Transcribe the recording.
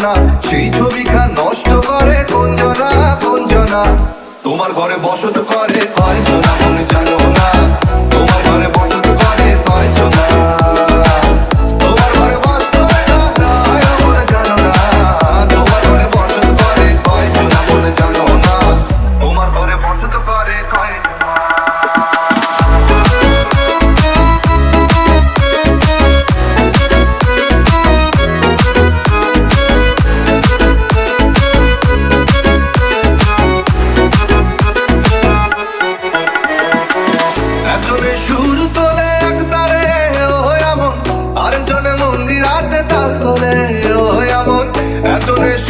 কুঞ্জনা সেই ছবিখা নষ্ট করে কুঞ্জনা কুঞ্জনা তোমার ঘরে বসত করে কয়জনা fresh